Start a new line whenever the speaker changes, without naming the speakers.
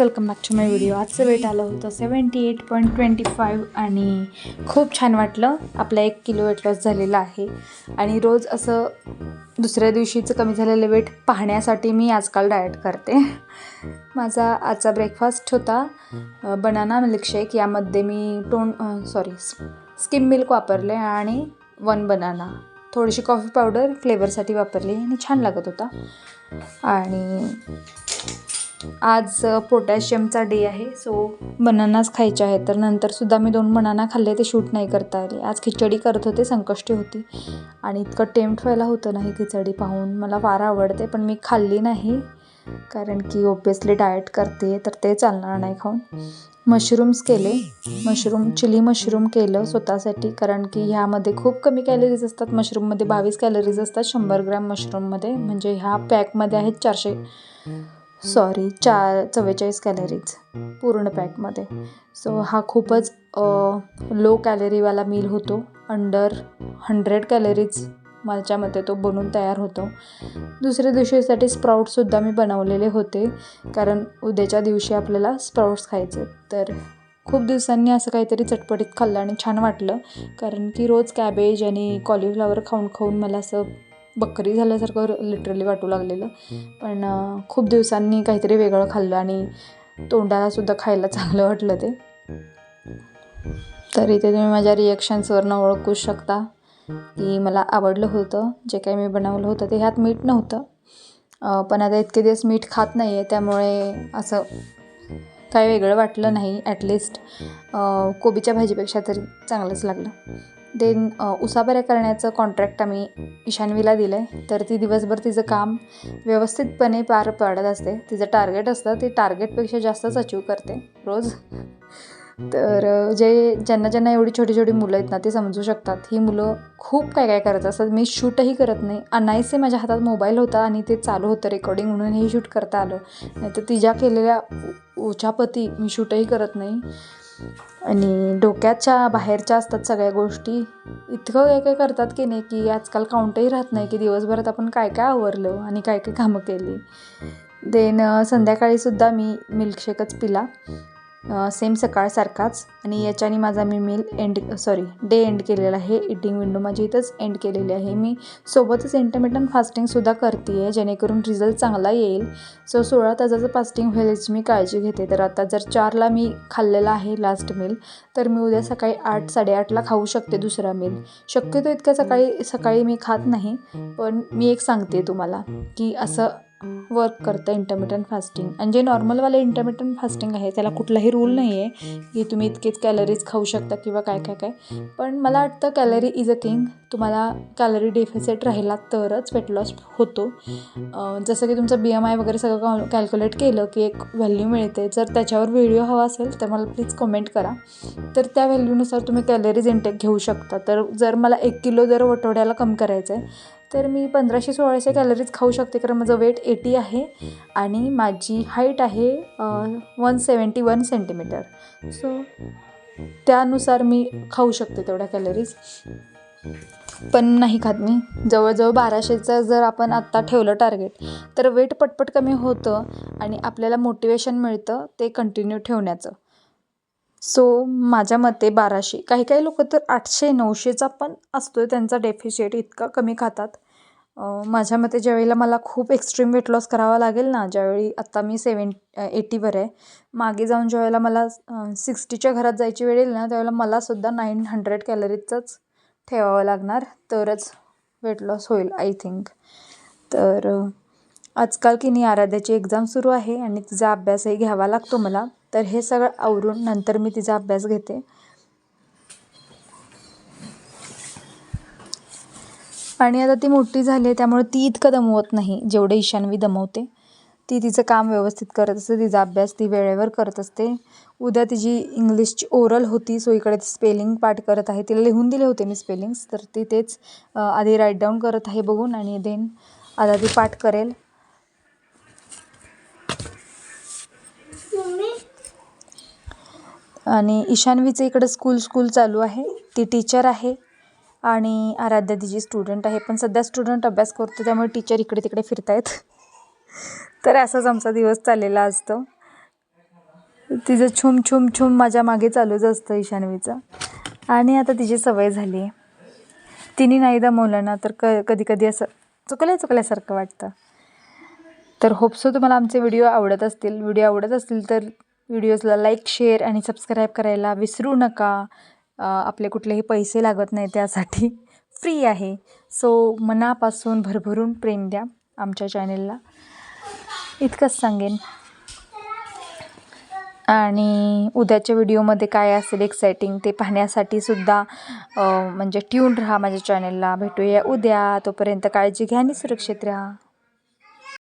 Friends welcome back to my video आजचं weight आलं होतं seventy eight point twenty five आणि खूप छान वाटलं. आपला एक किलो वेट लॉस झालेला आहे. आणि रोज असं दुसऱ्या दिवशीचं कमी झालेलं वेट पाहण्यासाठी मी आजकाल डाएट करते. माझा आजचा ब्रेकफास्ट होता बनाना मिल्कशेक यामध्ये मी टोन सॉरी स्किम मिल्क वापरले आणि वन बनाना थोडीशी कॉफी पावडर फ्लेवरसाठी वापरली आणि छान लागत होता. आणि आज पोटॅशियमचा डे आहे सो बनानाच खायचे आहे तर नंतरसुद्धा मी दोन बनाना खाल्ले ते शूट नाही करता आले. आज खिचडी करत होते संकष्टी होती. आणि इतकं टेम्प्ट व्हायला होतं नाही खिचडी पाहून. मला फार आवडते पण मी खाल्ली नाही. कारण की ओबियसली डाएट करते तर ते चालणार नाही खाऊन. मशरूम्स केले. मशरूम चिली मशरूम केलं स्वतःसाठी. कारण की ह्यामध्ये खूप कमी कॅलरीज असतात. मशरूममध्ये बावीस कॅलरीज असतात शंभर ग्रॅम मशरूममध्ये म्हणजे ह्या पॅकमध्ये आहेत चारशे सॉरी चार चव्वेचाळीस कॅलरीज पूर्ण पॅकमध्ये सो हा खूपच लो कॅलरीवाला मील होतो. अंडर हंड्रेड कॅलरीज माझ्या मते तो बनून तयार होतो. दुसऱ्या दिवशीसाठी स्प्राउट्ससुद्धा मी बनवलेले होते. कारण उद्याच्या दिवशी आपल्याला स्प्राउट्स खायचे. तर खूप दिवसांनी असं काहीतरी चटपटीत खाल्लं आणि छान वाटलं. कारण की रोज कॅबेज आणि कॉलीफ्लावर खाऊन खाऊन मला असं बकरी झाल्यासारखं लिटरली वाटू लागलेलं. पण खूप दिवसांनी काहीतरी वेगळं खाल्लं आणि तोंडालासुद्धा खायला चांगलं वाटलं ते. तर इथे तुम्ही माझ्या रिॲक्शन्सवरनं ओळखू शकता की मला आवडलं होतं. जे काही मी बनवलं होतं ते ह्यात मीठ नव्हतं. पण आता इतके दिवस मीठ खात नाही आहे त्यामुळे असं काही वेगळं वाटलं नाही ॲटलिस्ट कोबीच्या भाजीपेक्षा तरी चांगलंच लागलं. देन उसाबऱ्या करण्याचं कॉन्ट्रॅक्ट आम्ही ईशानवीला दिलं आहे तर ती दिवसभर तिचं काम व्यवस्थितपणे पार पाडत असते. तिचं टार्गेट असतं ती टार्गेटपेक्षा जास्तच अचीव करते रोज. तर जे ज्यांना ज्यांना एवढी छोटी छोटी मुलं आहेत ना ते समजू शकतात. ही मुलं खूप काय काय करत असतात. मी शूटही करत नाही. अनायसे माझ्या हातात मोबाईल होता आणि ते चालू होतं रेकॉर्डिंग म्हणून हे शूट करता आलं. नाही तर तिच्या केलेल्या उचापती मी शूटही करत नाही. आणि डोक्याच्या बाहेरच्या असतात सगळ्या गोष्टी. इतकं काय काय करतात की नाही की आजकाल काउंटही राहत नाही की दिवसभरात आपण काय काय आवरलं आणि काय काय कामं केली. देन संध्याकाळीसुद्धा मी मिल्कशेकच पिला. सेम सकाळसारखाच. आणि याच्याने माझा मी meal end sorry day end केलेला आहे. इटिंग विंडो माझी इथंच एंड केलेली आहे. मी सोबतच इंटरमिटंट फास्टिंगसुद्धा करते आहे जेणेकरून रिझल्ट चांगला येईल. सो सोळा तासाचं फास्टिंग होईल याची मी काळजी घेते. तर आता जर चारला मी खाल्लेला आहे लास्ट मील तर मी उद्या सकाळी आठ साडेआठला खाऊ शकते दुसरा मील शक्यतो इतक्या सकाळी सकाळी मी खात नाही पण मी एक सांगते तुम्हाला की असं वर्क करतं इंटरमिटंट फास्टिंग आणि जे नॉर्मलवाले इंटरमिटंट फास्टिंग आहे त्याला कुठलाही रूल नाही आहे की तुम्ही इतकेच कॅलरीज खाऊ शकता किंवा काय काय काय. पण मला वाटतं कॅलरी इज अ किंग तुम्हाला कॅलरी डेफिसिट राहिला तरच वेट लॉस होतो. जसं की तुमचं बी एम आय वगैरे सगळं कॅल्क्युलेट केलं की एक व्हॅल्यू मिळते. जर त्याच्यावर व्हिडिओ हवा असेल तर मला प्लीज कमेंट करा. तर त्या व्हॅल्यूनुसार तुम्ही कॅलरीज इंटेक घेऊ शकता. तर जर मला एक किलो जर वटवड्याला कमी करायचं आहे तर मी पंधराशे सोळाशे कॅलरीज खाऊ शकते कारण माझं वेट एटी आहे आणि माझी हाईट आहे one seventy one centimeter so त्यानुसार मी खाऊ शकते तेवढ्या कॅलरीज पण नाही खात मी. जवळजवळ बाराशेचं जर आपण आत्ता ठेवलं टार्गेट तर वेट पटपट कमी होतं आणि आपल्याला मोटिवेशन मिळतं ते कंटिन्यू ठेवण्याचं. सो माझ्या मते बाराशे काही काही लोक तर आठशे नऊशेचा पण असतो आहे त्यांचा डेफिशिट इतका कमी खातात. माझ्या मते ज्यावेळेला मला खूप एक्स्ट्रीम वेट लॉस करावा लागेल ना ज्यावेळी आत्ता मी सेवन एटीवर आहे मागे जाऊन ज्यावेळेला मला सिक्स्टीच्या घरात जायची वेळ येईल ना त्यावेळेला मलासुद्धा नाईन हंड्रेड कॅलरीजचंच ठेवावं लागणार तरच वेट लॉस होईल आय थिंक तर आजकाल की नाही आराध्याची एक्झाम सुरू आहे आणि तिचा अभ्यासही घ्यावा लागतो मला. तर हे सगळं आवरून नंतर मी तिचा अभ्यास घेते. आणि आता ती मोठी झाली आहे त्यामुळे ती इतकं दमवत नाही जेवढे ईशानवी दमवते. ती तिचं काम व्यवस्थित करत असते तिचा अभ्यास ती वेळेवर करत असते. उद्या तिची इंग्लिशची ओरल होती सो इकडे ती स्पेलिंग पाठ करत आहे. तिला लिहून दिले होते मी स्पेलिंग्स तर ती तेच आधी राईट डाऊन करत आहे बघून आणि देन आता ती पाठ करेल. आणि ईशान्वीचं इकडं स्कूल स्कूल चालू आहे. ती टीचर आहे आणि आराध्या तिची स्टुडंट आहे. पण सध्या स्टुडंट अभ्यास करतो त्यामुळे टीचर इकडे तिकडे फिरतायत. तर असाच आमचा दिवस चाललेला असतो. तिचं छुम छुम छुम माझ्या मागे चालूच असतं ईशान्वीचं. आणि आता तिची सवय झाली. आहे तिने नाही दमवलं ना तर क कधी कधी असं चुकल्या चुकल्यासारखं वाटतं. तर होपसो तुम्हाला आमचे व्हिडिओ आवडत असतील. व्हिडिओ आवडत असतील तर व्हिडिओजला लाईक शेअर आणि सबस्क्राईब करायला विसरू नका. आपले कुठलेही पैसे लागत नाही त्यासाठी. फ्री आहे. सो मनापासून भरभरून प्रेम द्या आमच्या चॅनेलला. इतकंच सांगेन. आणि उद्याच्या व्हिडिओमध्ये काय असेल एक्सायटिंग ते पाहण्यासाठी सुद्धा म्हणजे ट्यून राहा माझ्या चॅनलला. भेटूया उद्या. तोपर्यंत काळजी घ्या आणि सुरक्षित राहा.